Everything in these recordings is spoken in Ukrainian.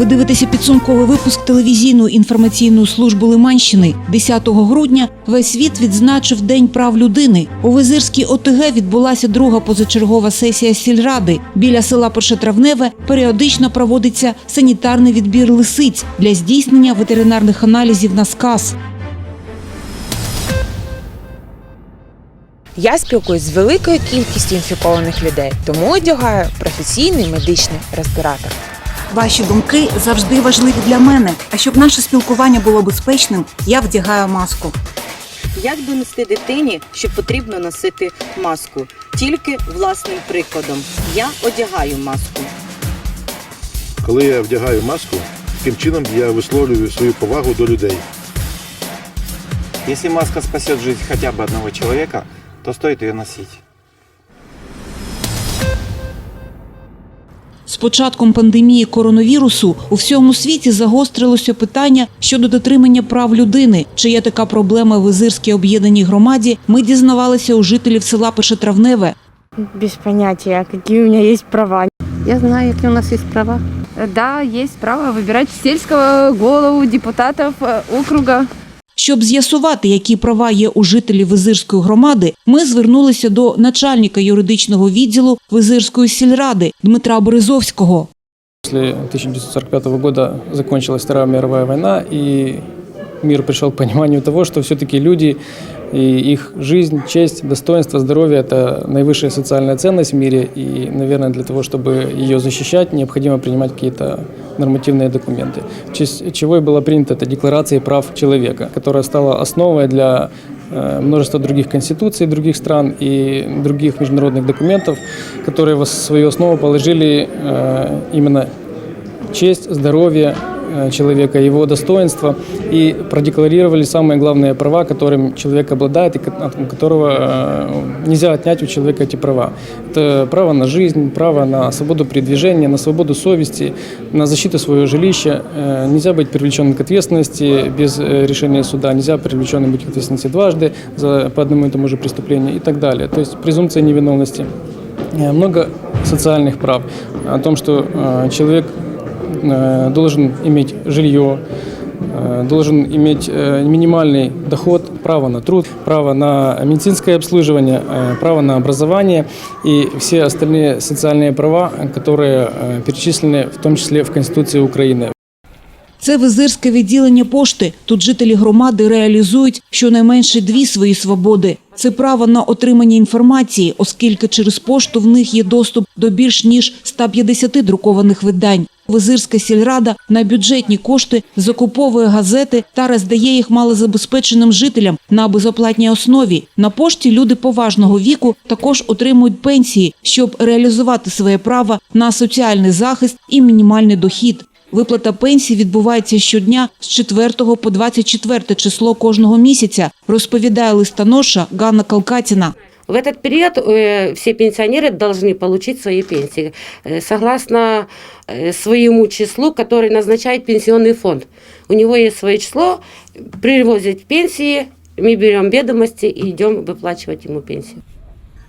Ви дивитеся підсумковий випуск телевізійної інформаційної служби Лиманщини. 10 грудня весь світ відзначив День прав людини. У Визирській ОТГ відбулася друга позачергова сесія сільради. Біля села Першотравневе періодично проводиться санітарний відбір лисиць для здійснення ветеринарних аналізів на сказ. Я спілкуюсь з великою кількістю інфікованих людей, тому одягаю професійний медичний респіратор. Ваші думки завжди важливі для мене. А щоб наше спілкування було безпечним, я вдягаю маску. Як донести дитині, що потрібно носити маску? Тільки власним прикладом. Я одягаю маску. Коли я вдягаю маску, таким чином я висловлюю свою повагу до людей. Если маска спасет жизнь хотя бы одного человека, то стоит ее носить. З початком пандемії коронавірусу у всьому світі загострилося питання щодо дотримання прав людини. Чи є така проблема в Ізирській об'єднаній громаді? Ми дізнавалися у жителів села Першотравневе. Без понятия, какие у меня есть права. Я знаю, які у нас є права. Да, есть право выбирать сельского голову депутатов э, округа. Щоб з'ясувати, які права є у жителів Визирської громади, ми звернулися до начальника юридичного відділу Визирської сільради Дмитра Березовського. После 1945 года закончилась Вторая мировая война, и мир пришел к пониманию того, что все-таки люди и их жизнь, честь, достоинство, здоровье – это наивысшая социальная ценность в мире, и, наверное, для того, чтобы ее защищать, необходимо принимать какие-то нормативные документы. В честь чего и была принята эта Декларация прав человека, которая стала основой для э, множества других конституций других стран и других международных документов, которые в свою основу положили э, именно честь, здоровье э, человека, его достоинство и продекларировали самые главные права, которым человек обладает и ко- от которого э, нельзя отнять у человека эти права. Это право на жизнь, право на свободу передвижения, на свободу совести, на защиту своего жилища. Э, Нельзя быть привлеченным к ответственности без э, решения суда, нельзя привлеченным быть к ответственности дважды за, по одному и тому же преступлению и так далее. То есть презумпция невиновности. Э, Много социальных прав о том, что э, человек э, должен иметь жилье, э, должен иметь э, минимальный доход, право на труд, право на медицинское обслуживание, э, право на образование и все остальные социальные права, которые э, перечислены в том числе в Конституции Украины. Це визирське відділення пошти. Тут жителі громади реалізують щонайменше дві свої свободи. Це право на отримання інформації, оскільки через пошту в них є доступ до більш ніж 150 друкованих видань. Визирська сільрада на бюджетні кошти закуповує газети та роздає їх малозабезпеченим жителям на безоплатній основі. На пошті люди поважного віку також отримують пенсії, щоб реалізувати своє право на соціальний захист і мінімальний дохід. Виплата пенсії відбувається щодня з 4 по 24 число кожного місяця, розповідає листоноша Ганна Калкатіна. В этот период э, все пенсионеры должны получить свои пенсии э, согласно э, своему числу, который назначает пенсионный фонд. У него есть свое число, привозят пенсии, мы берем ведомости и идем выплачивать ему пенсию.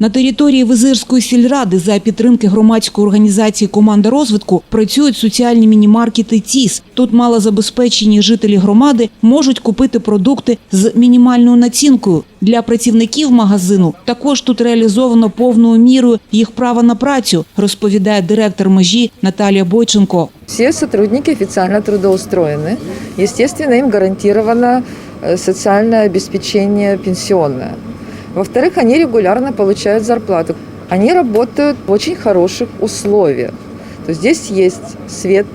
На території Визирської сільради за підтримки громадської організації Команда розвитку працюють соціальні мінімаркети ТІС. Тут малозабезпечені жителі громади можуть купити продукти з мінімальною націнкою. Для працівників магазину також тут реалізовано повною мірою їх право на працю, розповідає директор межі Наталія Бойченко. Все сотрудники официально трудоустроены. Естественно, им гарантировано э, социальное обеспечение пенсионное. Во-вторых, они регулярно получают зарплату. Они работают в очень хороших условиях. То есть здесь есть свет,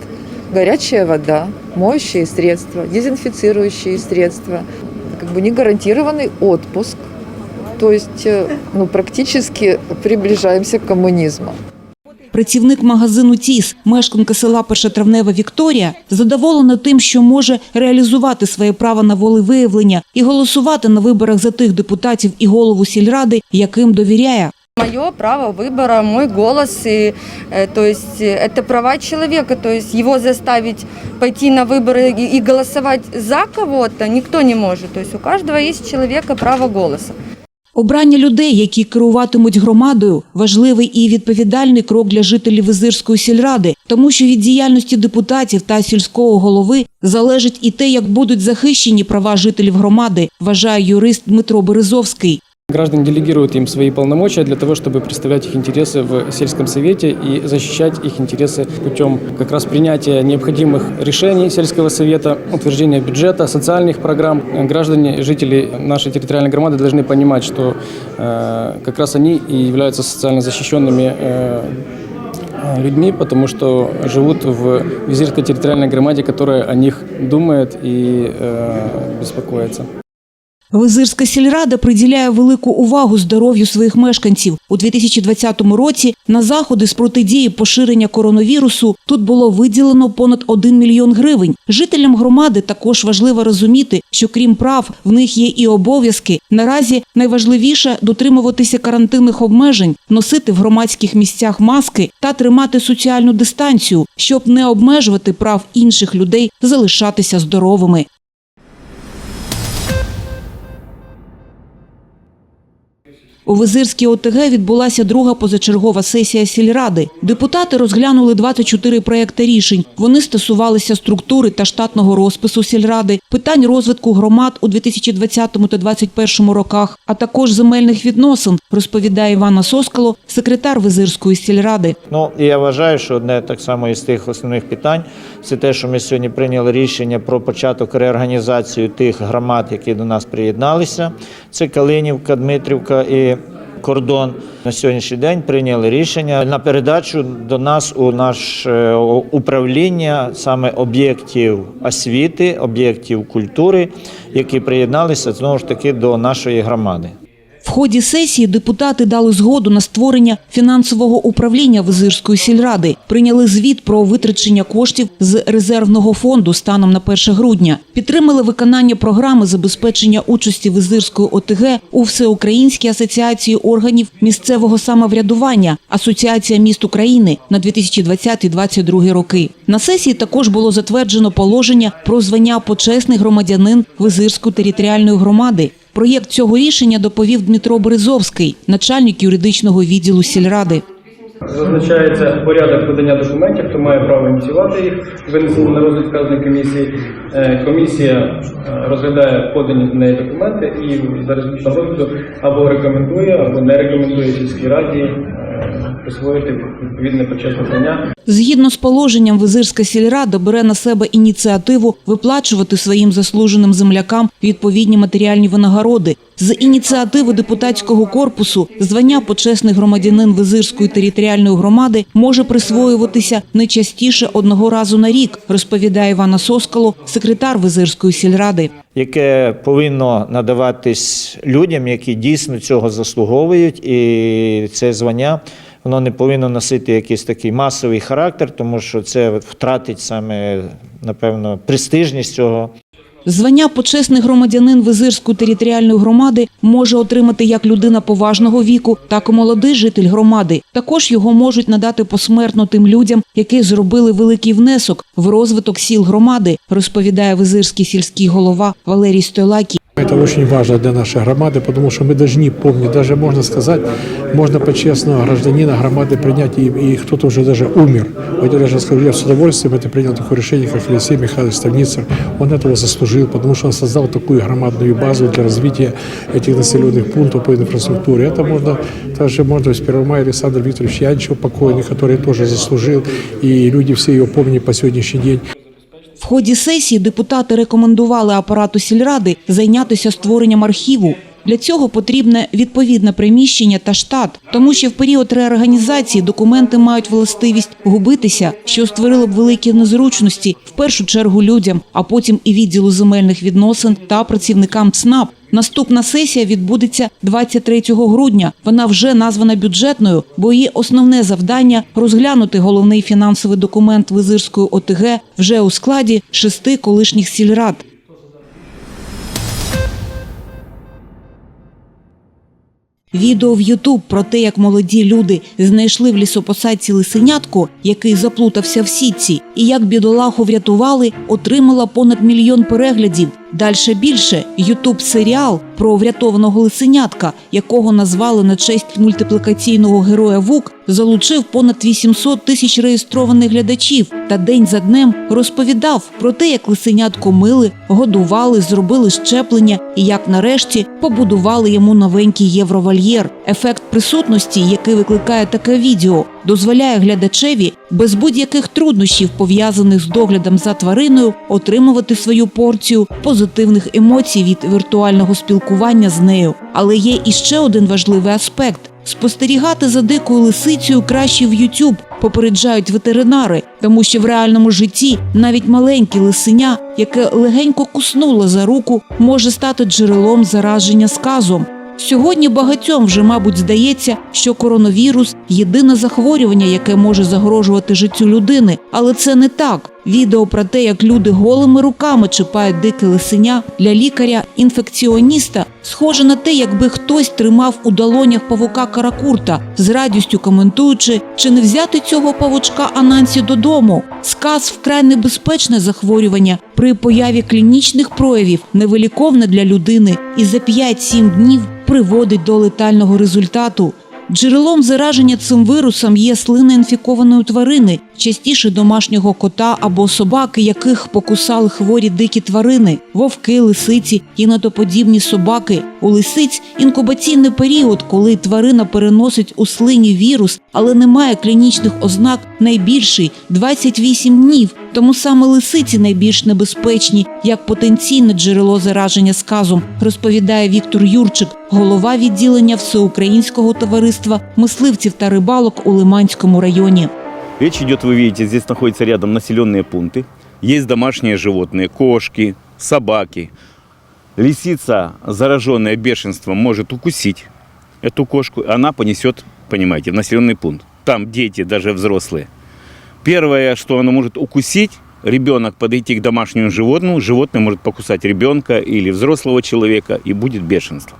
горячая вода, моющие средства, дезинфицирующие средства, как бы не гарантированный отпуск. То есть э, ну, практически приближаемся к коммунизму. Працівник магазину ТІС, мешканка села Першотравнева Вікторія, задоволена тим, що може реалізувати своє право на волевиявлення і голосувати на виборах за тих депутатів і голову сільради, яким довіряє. Мое право выбора, мой голос, и, э, то есть э, это права человека, то есть его заставить пойти на выборы и, и голосовать за кого-то никто не может. То есть у каждого есть у человека право голоса. Обрання людей, які керуватимуть громадою, важливий і відповідальний крок для жителів Визирської сільради, тому що від діяльності депутатів та сільського голови залежить і те, як будуть захищені права жителів громади, вважає юрист Дмитро Березовський. Граждане делегируют им свои полномочия для того, чтобы представлять их интересы в сельском совете и защищать их интересы путем как раз принятия необходимых решений сельского совета, утверждения бюджета, социальных программ. Граждане, жители нашей территориальной громады должны понимать, что э, как раз они и являются социально защищенными э, людьми, потому что живут в визирской территориальной громаде, которая о них думает и э, беспокоится. Визирська сільрада приділяє велику увагу здоров'ю своїх мешканців. У 2020 році на заходи з протидії поширення коронавірусу тут було виділено понад 1 мільйон гривень. Жителям громади також важливо розуміти, що крім прав, в них є і обов'язки. Наразі найважливіше дотримуватися карантинних обмежень, носити в громадських місцях маски та тримати соціальну дистанцію, щоб не обмежувати прав інших людей залишатися здоровими. У Визирській ОТГ відбулася друга позачергова сесія сільради. Депутати розглянули 24 проекти рішень. Вони стосувалися структури та штатного розпису сільради, питань розвитку громад у 2020 та 2021 роках, а також земельних відносин, розповідає Івана Соскало, секретар Визирської сільради. Ну я вважаю, що одне так само із тих основних питань це те, що ми сьогодні прийняли рішення про початок реорганізації тих громад, які до нас приєдналися. Це Калинівка, Дмитрівка і кордон. На сьогоднішній день прийняли рішення на передачу до нас у наш е, управління саме об'єктів освіти, об'єктів культури, які приєдналися знову ж таки до нашої громади. В ході сесії депутати дали згоду на створення фінансового управління Визирської сільради, прийняли звіт про витрачення коштів з резервного фонду станом на 1 грудня, підтримали виконання програми забезпечення участі Визирської ОТГ у Всеукраїнській асоціації органів місцевого самоврядування Асоціація міст України на 2020-2022 роки. На сесії також було затверджено положення про звання почесний громадянин Визирської територіальної громади. Проєкт цього рішення доповів Дмитро Березовський, начальник юридичного відділу сільради. Зазначається порядок подання документів, хто має право ініціювати їх, винесені на розгляд вказаної комісії. Е, Комісія е, розглядає подані до неї документи і за результатом розгляду або рекомендує, або не рекомендує сільській раді е, присвоїти відповідне почесне звання Згідно з положенням, Визирська сільрада бере на себе ініціативу виплачувати своїм заслуженим землякам відповідні матеріальні винагороди. З ініціативи депутатського корпусу звання почесний громадянин Визирської територіальної громади може присвоюватися не частіше одного разу на рік, розповідає Івана Соскало, секретар Визирської сільради. яке повинно надаватись людям, які дійсно цього заслуговують, і це звання воно не повинно носити якийсь такий масовий характер, тому що це втратить саме, напевно, престижність цього Звання почесний громадянин Визирської територіальної громади може отримати як людина поважного віку, так і молодий житель громади. Також його можуть надати посмертно тим людям, які зробили великий внесок в розвиток сіл громади, розповідає визирський сільський голова Валерій Стойлакі. Это очень важно для нашей громады, потому что мы должны помнить, даже можно сказать, можно почестного гражданина громады принять, и, и кто-то уже даже умер. Вот я даже скажу, я с удовольствием это принял такое решение, как Алексей Михайлович Ставницер. Он этого заслужил, потому что он создал такую громадную базу для развития этих населенных пунктов по инфраструктуре. Это можно, также можно с 1 мая Александр Викторович Янчев, покойный, который тоже заслужил, и люди все его помнят по сегодняшний день. Ході сесії депутати рекомендували апарату сільради зайнятися створенням архіву. Для цього потрібне відповідне приміщення та штат, тому що в період реорганізації документи мають властивість губитися, що створило б великі незручності в першу чергу людям, а потім і відділу земельних відносин та працівникам ЦНАП. Наступна сесія відбудеться 23 грудня. Вона вже названа бюджетною, бо її основне завдання розглянути головний фінансовий документ Визирської ОТГ вже у складі шести колишніх сільрад. Відео в Ютуб про те, як молоді люди знайшли в лісопосадці лисенятку, який заплутався в сітці, і як бідолаху врятували, отримала понад мільйон переглядів. Дальше більше ютуб серіал про врятованого лисенятка, якого назвали на честь мультиплікаційного героя Вук, залучив понад 800 тисяч реєстрованих глядачів та день за днем розповідав про те, як лисенятко мили, годували, зробили щеплення і як нарешті побудували йому новенький євровольєр. Ефект присутності, який викликає таке відео, дозволяє глядачеві без будь-яких труднощів, пов'язаних з доглядом за твариною, отримувати свою порцію позитивних емоцій від віртуального спілкування з нею. Але є іще один важливий аспект. Спостерігати за дикою лисицею краще в YouTube, попереджають ветеринари, тому що в реальному житті навіть маленьке лисеня, яке легенько куснуло за руку, може стати джерелом зараження сказом. Сьогодні багатьом вже, мабуть, здається, що коронавірус єдине захворювання, яке може загрожувати життю людини, але це не так. Відео про те, як люди голими руками чіпають дике лисеня для лікаря-інфекціоніста, схоже на те, якби хтось тримав у долонях павука каракурта, з радістю коментуючи, чи не взяти цього павучка Анансі додому. Сказ вкрай небезпечне захворювання при появі клінічних проявів, невиліковне для людини, і за 5-7 днів приводить до летального результату. Джерелом зараження цим вирусом є слина інфікованої тварини, частіше домашнього кота або собаки, яких покусали хворі дикі тварини, вовки, лисиці, інотоподібні собаки. У лисиць інкубаційний період, коли тварина переносить у слині вірус, але не має клінічних ознак, найбільший 28 днів. Тому саме лисиці найбільш небезпечні як потенційне джерело зараження сказом, розповідає Віктор Юрчик, голова відділення Всеукраїнського товариства мисливців та рибалок у Лиманському районі. Речь идет, вы видите, здесь находятся рядом населенные пункты. Есть домашние животные, кошки, собаки. Лисица, зараженная бешенством, может укусить эту кошку. Она понесет, понимаете, в населенный пункт. Там дети, даже взрослые. Первое, что она может укусить, ребенок подойти к домашнему животному, животное может покусать ребенка или взрослого человека, и будет бешенство.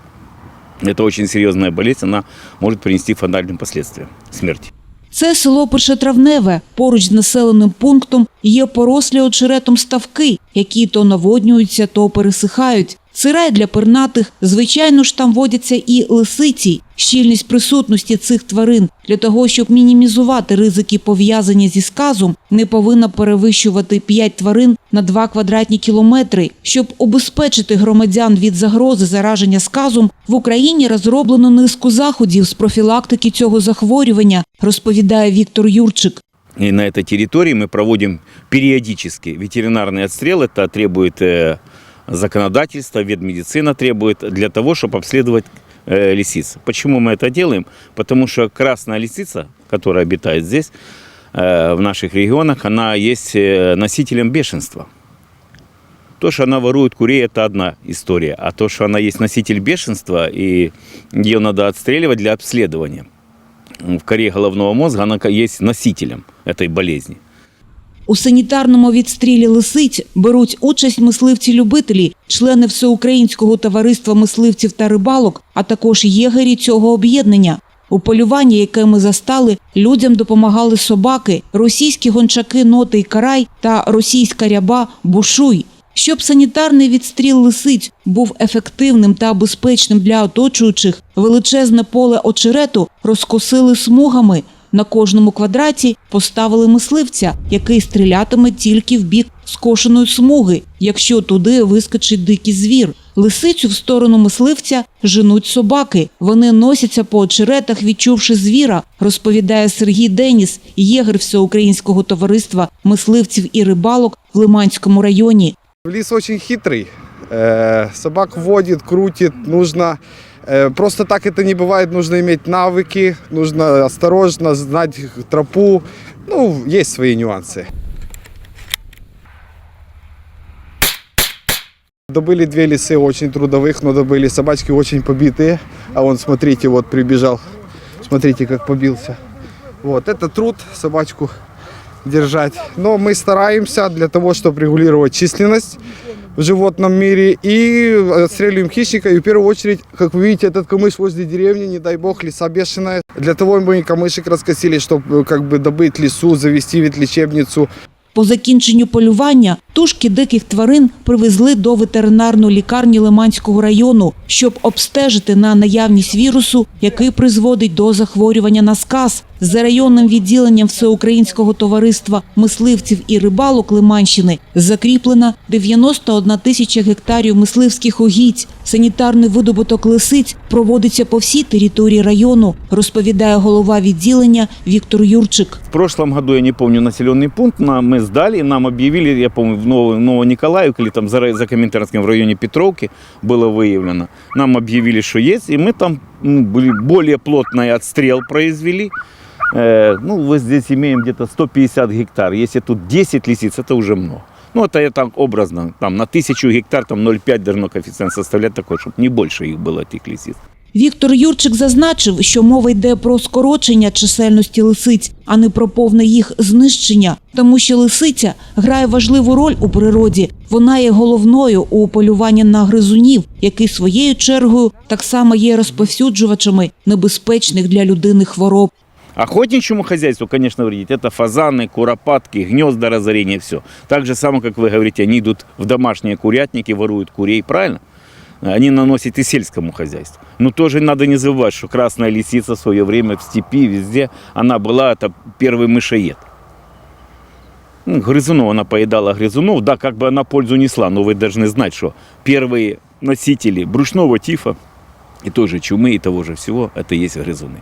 Это очень серьезная болезнь, она может принести фатальные последствия смерти. Це село Першотравневе. Поруч з населеним пунктом є порослі очеретом ставки, які то наводнюються, то пересихають. Це рай для пернатих. Звичайно ж, там водяться і лисиці. Щільність присутності цих тварин для того, щоб мінімізувати ризики пов'язані зі сказом, не повинна перевищувати 5 тварин на 2 квадратні кілометри. Щоб убезпечити громадян від загрози зараження сказом, в Україні розроблено низку заходів з профілактики цього захворювання, розповідає Віктор Юрчик. И на этой территории мы проводим периодически ветеринарный отстрел. Это требует э, законодательство, ветмедицина требует для того, чтобы обследовать э, лисиц. Почему мы это делаем? Потому что красная лисица, которая обитает здесь, э, в наших регионах, она есть носителем бешенства. То, что она ворует курей, это одна история. А то, что она есть носитель бешенства, и ее надо отстреливать для обследования. В коре головного мозга она есть носителем этой болезни. У санітарному відстрілі лисиць беруть участь мисливці-любителі, члени Всеукраїнського товариства мисливців та рибалок, а також єгері цього об'єднання. У полюванні, яке ми застали, людям допомагали собаки, російські гончаки Ноти й Карай та російська ряба Бушуй. Щоб санітарний відстріл лисиць був ефективним та безпечним для оточуючих, величезне поле очерету розкосили смугами. На кожному квадраті поставили мисливця, який стрілятиме тільки в бік скошеної смуги, якщо туди вискочить дикий звір. Лисицю в сторону мисливця женуть собаки. Вони носяться по очеретах, відчувши звіра, розповідає Сергій Деніс, єгер Всеукраїнського товариства мисливців і рибалок в Лиманському районі. Лис очень хитрый. Собак водит, крутит. Нужно просто так это не бывает. Нужно иметь навыки, нужно осторожно знать тропу. Ну, есть свои нюансы. Добыли две лисы очень трудовых, но добыли собачки очень побитые. А вон, смотрите, вот прибежал. Смотрите, как побился. Вот, это труд собачку держать. Но мы стараемся для того, чтобы регулировать численность в животном мире и отстреливаем хищника. И в первую очередь, как вы видите, этот камыш возле деревни, не дай бог, лиса бешеная. Для того мы и камышек раскосили, чтобы как бы добыть лису, завести ветлечебницу. По закінченню полювання Тушки диких тварин привезли до ветеринарної лікарні Лиманського району, щоб обстежити на наявність вірусу, який призводить до захворювання на сказ. За районним відділенням Всеукраїнського товариства мисливців і рибалок Лиманщини закріплена 91 тисяча гектарів мисливських угідь. Санітарний видобуток лисиць проводиться по всій території району, розповідає голова відділення Віктор Юрчик. В прошлом году, я не помню, населенный пункт нам, мы сдали, и нам объявили, я помню, в Ново- Новониколаевке или там за, за Коминтернским в районе Петровки было выявлено. Нам объявили, что есть, и мы там ну, были более плотный отстрел произвели. Э, ну, вот здесь имеем где-то 150 гектар. Если тут 10 лисиц, это уже много. Ну, это я так образно, там на тысячу гектар там 0,5 должно коэффициент составлять такой, чтобы не больше их было, этих лисиц. Віктор Юрчик зазначив, що мова йде про скорочення чисельності лисиць, а не про повне їх знищення, тому що лисиця грає важливу роль у природі. Вона є головною у полюванні на гризунів, які своєю чергою так само є розповсюджувачами небезпечних для людини хвороб. Охотничьему хозяйству, конечно, вредит. Это фазаны, куропатки, гнезда разорения, все. Так же самое, как вы говорите, они идут в домашние курятники, воруют курей, правильно? Они наносят и сельскому хозяйству. Но тоже надо не забывать, что красная лисица в свое время в степи, везде, она была, это первый мышоед. Ну, грызунов она поедала грызунов, да, как бы она пользу несла, но вы должны знать, что первые носители брюшного тифа и той же чумы и того же всего, это и есть грызуны.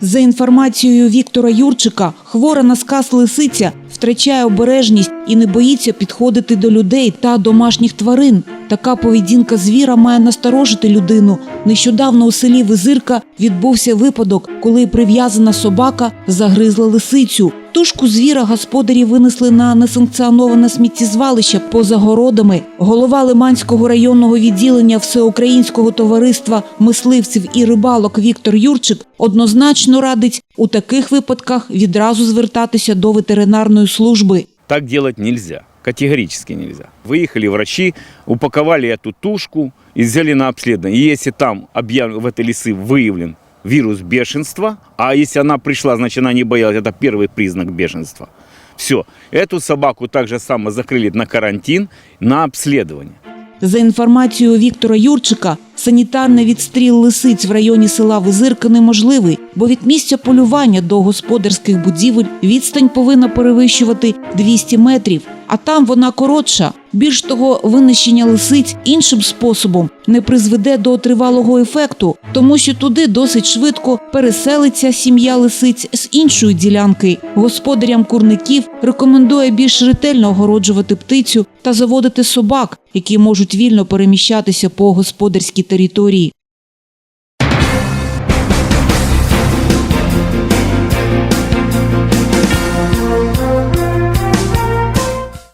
За інформацією Віктора Юрчика, хвора на сказ лисиця втрачає обережність і не боїться підходити до людей та домашніх тварин. Така поведінка звіра має насторожити людину. Нещодавно у селі Визирка відбувся випадок, коли прив'язана собака загризла лисицю. Тушку звіра господарі винесли на несанкціоноване сміттєзвалище поза городами. Голова Лиманського районного відділення Всеукраїнського товариства мисливців і рибалок Віктор Юрчик однозначно радить у таких випадках відразу звертатися до ветеринарної служби. Так делать нельзя Категорически нельзя. Выехали врачи, упаковали эту тушку и взяли на обследование. И если там объяв... в этой лисы выявлен вирус бешенства, а если она пришла, значит она не боялась, это первый признак бешенства. Все, эту собаку также само закрыли на карантин, на обследование. За інформацією Віктора Юрчика, санітарний відстріл лисиць в районі села Визирка неможливий, бо від місця полювання до господарських будівель відстань повинна перевищувати 200 метрів, а там вона коротша. Більш того, винищення лисиць іншим способом не призведе до тривалого ефекту, тому що туди досить швидко переселиться сім'я лисиць з іншої ділянки. Господарям курників рекомендує більш ретельно огороджувати птицю та заводити собак, які можуть вільно переміщатися по господарській території.